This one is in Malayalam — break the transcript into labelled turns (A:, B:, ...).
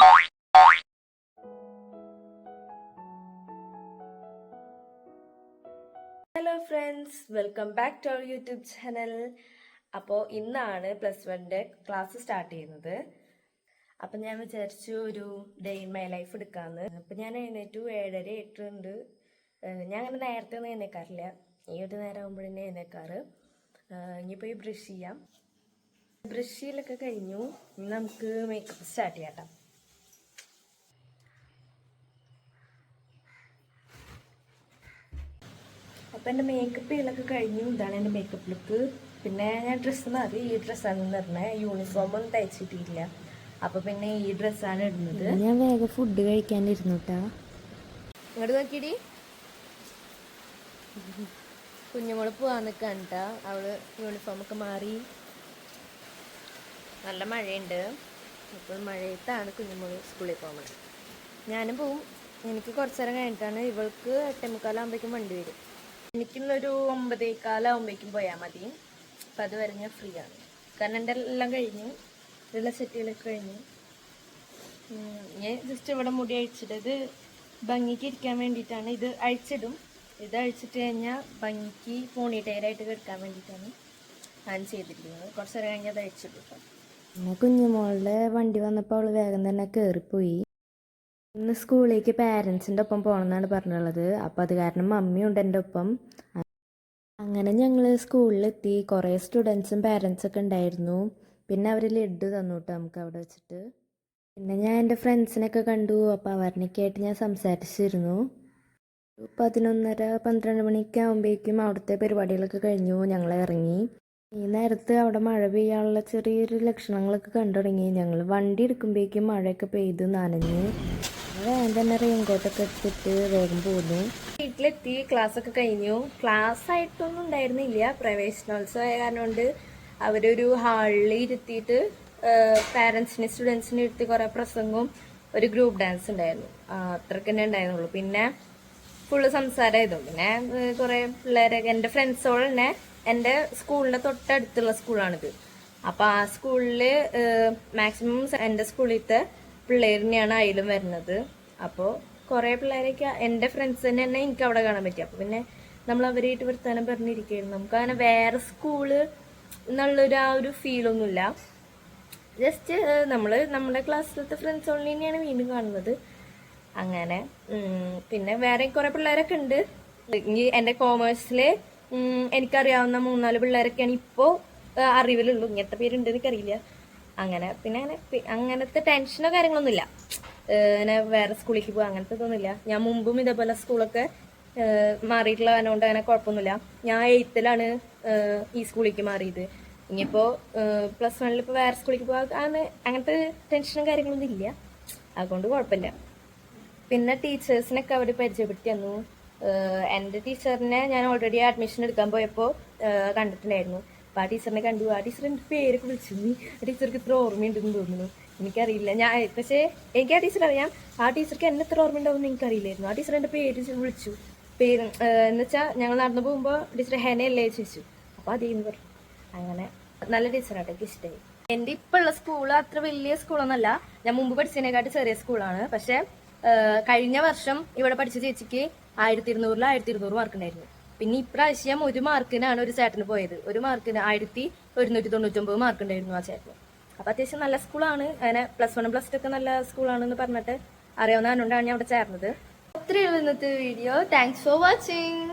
A: Hello friends welcome back to our YouTube channel അപ്പോൾ ഇന്നാണ് പ്ലസ് വണ്ണിന്റെ ക്ലാസ് സ്റ്റാർട്ട് ചെയ്യുന്നത്. അപ്പം ഞാൻ വിചാരിച്ചു ഒരു ഡേ ഇൻ മൈ ലൈഫ് എടുക്കാമെന്ന് അപ്പം ഞാൻ എഴുന്നേറ്റു ഏഴര എട്ടുണ്ട് ഞാൻ അങ്ങനെ നേരത്തെ ഒന്നും എഴുന്നേക്കാറില്ല. ഈ ഒരു നേരം ആകുമ്പോഴേ എഴുന്നേക്കാറ്. ഇനി ഈ ബ്രഷ് ചെയ്യാം. ബ്രഷ് ചെയ്യലൊക്കെ കഴിഞ്ഞു. നമുക്ക് മേക്കപ്പ് സ്റ്റാർട്ട് ചെയ്യാം ട്ടോ. അപ്പം എന്റെ മേക്കപ്പ് ചെയ്യലൊക്കെ കഴിഞ്ഞു. ഇതാണ് എന്റെ മേക്കപ്പ് ലുക്ക് പിന്നെ ഞാൻ ഡ്രസ്സ് മാറി. ഈ ഡ്രസ്സാണ് പറഞ്ഞത് യൂണിഫോം ഒന്നും തയ്ച്ചിട്ടില്ല. അപ്പോൾ പിന്നെ ഈ ഡ്രസ്സാണ് ഇടുന്നത്.
B: ഞാൻ വേഗം ഫുഡ് കഴിക്കാനിരുന്നു കേട്ടോ
A: ഇങ്ങോട്ട് നോക്കിയിടി കുഞ്ഞുമോൾ പോവാൻ നിൽക്കാണ് കേട്ടോ അവൾ യൂണിഫോം ഒക്കെ മാറി. നല്ല മഴയുണ്ട്. അപ്പോൾ മഴയത്താണ് കുഞ്ഞുമോൾ സ്കൂളിൽ പോകുന്നത് ഞാനും പോവും. എനിക്ക് കുറച്ച് നേരം കഴിഞ്ഞിട്ടാണ് ഇവൾക്ക് എട്ടേമുക്കാലാകുമ്പോഴേക്കും വണ്ടി വരും. എനിക്കിന്നൊരു ഒമ്പതേക്കാലാകുമ്പോഴേക്കും പോയാൽ മതി. അപ്പം അതുവരെ ഞാൻ ഫ്രീ ആണ് കാരണം എന്റെ എല്ലാം കഴിഞ്ഞു? ഇതെല്ലാം സെറ്റുകളൊക്കെ കഴിഞ്ഞു. ഞാൻ ജസ്റ്റ് ഇവിടെ മുടി അഴിച്ചിട്ട് ഇത് ഭംഗിക്ക് ഇരിക്കാൻ വേണ്ടിയിട്ടാണ്. ഇത് അഴിച്ചിടും. ഇത് അഴിച്ചിട്ട് കഴിഞ്ഞാൽ ഭംഗിക്ക് പോണി ടയറായിട്ട് കിടക്കാൻ വേണ്ടിയിട്ടാണ് ഞാൻ ചെയ്തിരിക്കുന്നത്. കുറച്ച് നേരം കഴിഞ്ഞാൽ അത് അഴിച്ചിടും.
B: പിന്നെ കുഞ്ഞുമോളുടെ വണ്ടി വന്നപ്പോൾ അവൾ വേഗം തന്നെ കയറിപ്പോയി ഇന്ന് സ്കൂളിലേക്ക് പാരൻസിന്റെ ഒപ്പം പോകണമെന്നാണ് പറഞ്ഞുള്ളത്. അപ്പോൾ അത് കാരണം മമ്മിയുണ്ട് എന്റെ ഒപ്പം. അങ്ങനെ ഞങ്ങൾ സ്കൂളിലെത്തി. കുറേ സ്റ്റുഡൻസും പാരൻസൊക്കെ ഉണ്ടായിരുന്നു. പിന്നെ അവർ ലഡ്ഡു തന്നു കേട്ടോ നമുക്ക് അവിടെ വെച്ചിട്ട്. പിന്നെ ഞാൻ എന്റെ ഫ്രണ്ട്സിനൊക്കെ കണ്ടു. അപ്പോൾ അവരിനൊക്കെ ആയിട്ട് ഞാൻ സംസാരിച്ചിരുന്നു. പതിനൊന്നര പന്ത്രണ്ട് മണിയൊക്കെ ആകുമ്പോഴേക്കും അവിടുത്തെ പരിപാടികളൊക്കെ കഴിഞ്ഞു. ഞങ്ങൾ ഇറങ്ങി. ഈ നേരത്ത് അവിടെ മഴ പെയ്യാനുള്ള ചെറിയൊരു ലക്ഷണങ്ങളൊക്കെ കണ്ടു തുടങ്ങി. ഞങ്ങൾ വണ്ടി എടുക്കുമ്പോഴേക്കും മഴയൊക്കെ പെയ്തു നനഞ്ഞ്. വേഗം തന്നെ റെയിൻകോട്ടൊക്കെ എടുത്തിട്ട് വേഗം പോന്നു.
A: വീട്ടിലെത്തി ക്ലാസ് ഒക്കെ കഴിഞ്ഞു. ക്ലാസ് ആയിട്ടൊന്നും ഉണ്ടായിരുന്നില്ല. പ്രവേശനോത്സവമായ കാരണം കൊണ്ട് അവരൊരു ഹാളിൽ ഇരുത്തിയിട്ട് പാരൻസിനെ സ്റ്റുഡൻസിനെ ഇരുത്തി കുറേ പ്രസംഗവും ഒരു ഗ്രൂപ്പ് ഡാൻസ് ഉണ്ടായിരുന്നു. അത്രയ്ക്ക് തന്നെ ഉണ്ടായിരുന്നുള്ളൂ. പിന്നെ ഫുള്ള് സംസാരമായിരുന്നു പിന്നെ കുറെ പിള്ളേരൊക്കെ എന്റെ ഫ്രണ്ട്സോട് തന്നെ എന്റെ സ്കൂളിന്റെ തൊട്ടടുത്തുള്ള സ്കൂളാണിത് അപ്പോൾ ആ സ്കൂളിൽ മാക്സിമം എന്റെ സ്കൂളിലത്തെ പിള്ളേരിനെയാണ് അതിലും വരുന്നത്. അപ്പോൾ കുറേ പിള്ളേരൊക്കെ എന്റെ ഫ്രണ്ട്സ് തന്നെ തന്നെ എനിക്ക് അവിടെ കാണാൻ പറ്റി. അപ്പോൾ പിന്നെ നമ്മൾ അവരായിട്ട് വർത്തമാനം പറഞ്ഞിരിക്കുകയായിരുന്നു നമുക്ക് അങ്ങനെ വേറെ സ്കൂൾ എന്നുള്ളൊരു ആ ഒരു ഫീലൊന്നുമില്ല ജസ്റ്റ് നമ്മൾ നമ്മുടെ ക്ലാസ്സിലത്തെ ഫ്രണ്ട്സ് ഓൺലി തന്നെയാണ് വീണ്ടും കാണുന്നത്. അങ്ങനെ പിന്നെ വേറെ കുറേ പിള്ളേരൊക്കെ ഉണ്ട്. ഇനി എന്റെ കോമേഴ്സിൽ എനിക്കറിയാവുന്ന മൂന്നാൽ പിള്ളേരൊക്കെയാണ് ഇപ്പോൾ അറിവിലുള്ളൂ. ഇങ്ങനത്തെ പേരുണ്ട് എനിക്കറിയില്ല. അങ്ങനെ. പിന്നെ അങ്ങനെ അങ്ങനത്തെ ടെൻഷനോ കാര്യങ്ങളൊന്നുമില്ല. ഇല്ല അങ്ങനെ വേറെ സ്കൂളിലേക്ക് പോകുക അങ്ങനത്തെ ഇതൊന്നുമില്ല. ഞാൻ മുമ്പും ഇതേപോലെ സ്കൂളൊക്കെ മാറിയിട്ടുള്ള കാരണം അങ്ങനെ കുഴപ്പമൊന്നുമില്ല. ഞാൻ എയ്ത്തിലാണ് ഈ സ്കൂളിലേക്ക് മാറിയത്. ഇനിയിപ്പോൾ പ്ലസ് വണ്ണിൽ ഇപ്പോൾ വേറെ സ്കൂളിലേക്ക് പോകാൻ അങ്ങനെ അങ്ങനത്തെ ടെൻഷനും കാര്യങ്ങളൊന്നും ഇല്ല. അതുകൊണ്ട് കുഴപ്പമില്ല. പിന്നെ ടീച്ചേഴ്സിനൊക്കെ അവിടെ പരിചയപ്പെടുത്തി തന്നു. എന്റെ ടീച്ചറിനെ ഞാൻ ഓൾറെഡി അഡ്മിഷൻ എടുക്കാൻ പോയപ്പോൾ കണ്ടിട്ടുണ്ടായിരുന്നു. അപ്പോൾ ആ ടീച്ചറിനെ കണ്ടു. ആ ടീച്ചർ എന്റെ പേരൊക്കെ വിളിച്ചു. ആ ടീച്ചർക്ക് ഇത്ര ഓർമ്മയുണ്ടെന്ന് തോന്നുന്നു. എനിക്കറിയില്ല. ഞാൻ പക്ഷേ എനിക്ക് ആ ടീച്ചർ അറിയാം. ആ ടീച്ചർക്ക് എന്നെ എത്ര ഓർമ്മയുണ്ടാവും എനിക്കറിയില്ലായിരുന്നു. ആ ടീച്ചർ എന്റെ പേര് വിളിച്ചു. പേര് എന്ന് വെച്ചാൽ ഞങ്ങൾ നടന്നു പോകുമ്പോൾ ടീച്ചർ ഹെനയല്ലേ ചോദിച്ചു. അപ്പോൾ അതേന്ന് പറഞ്ഞു. അങ്ങനെ നല്ല ടീച്ചറാട്ടോ എനിക്ക് ഇഷ്ടമായി എന്റെ ഇപ്പോഴുള്ള സ്കൂൾ അത്ര വലിയ സ്കൂളൊന്നല്ല. ഞാൻ മുമ്പ് പഠിച്ചതിനെക്കാട്ടി ചെറിയ സ്കൂളാണ്. പക്ഷേ കഴിഞ്ഞ വർഷം ഇവിടെ പഠിച്ച ചേച്ചിക്ക് ആയിരത്തി ഇരുന്നൂറിൽ ആയിരത്തി ഇരുന്നൂറ് മാർക്ക് ഉണ്ടായിരുന്നു. പിന്നെ ഇപ്രാവശ്യം ഒരു മാർക്കിനാണ് ഒരു ചേട്ടന് പോയത്. ഒരു മാർക്കിന് ആയിരത്തി ഒരുന്നൂറ്റി തൊണ്ണൂറ്റൊമ്പത് മാർക്ക് ഉണ്ടായിരുന്നു ആ ചേട്ടന്. അപ്പൊ അത്യാവശ്യം നല്ല സ്കൂളാണ് അങ്ങനെ പ്ലസ് വൺ പ്ലസ് ടു ഒക്കെ നല്ല സ്കൂളാണെന്ന് പറഞ്ഞിട്ട് അറിയാവുന്ന അനുകൊണ്ടാണ് ഞാൻ അവിടെ ചേർന്നത്. ഒത്തിരി ഇന്നത്തെ വീഡിയോ താങ്ക്സ് ഫോർ വാച്ചിങ്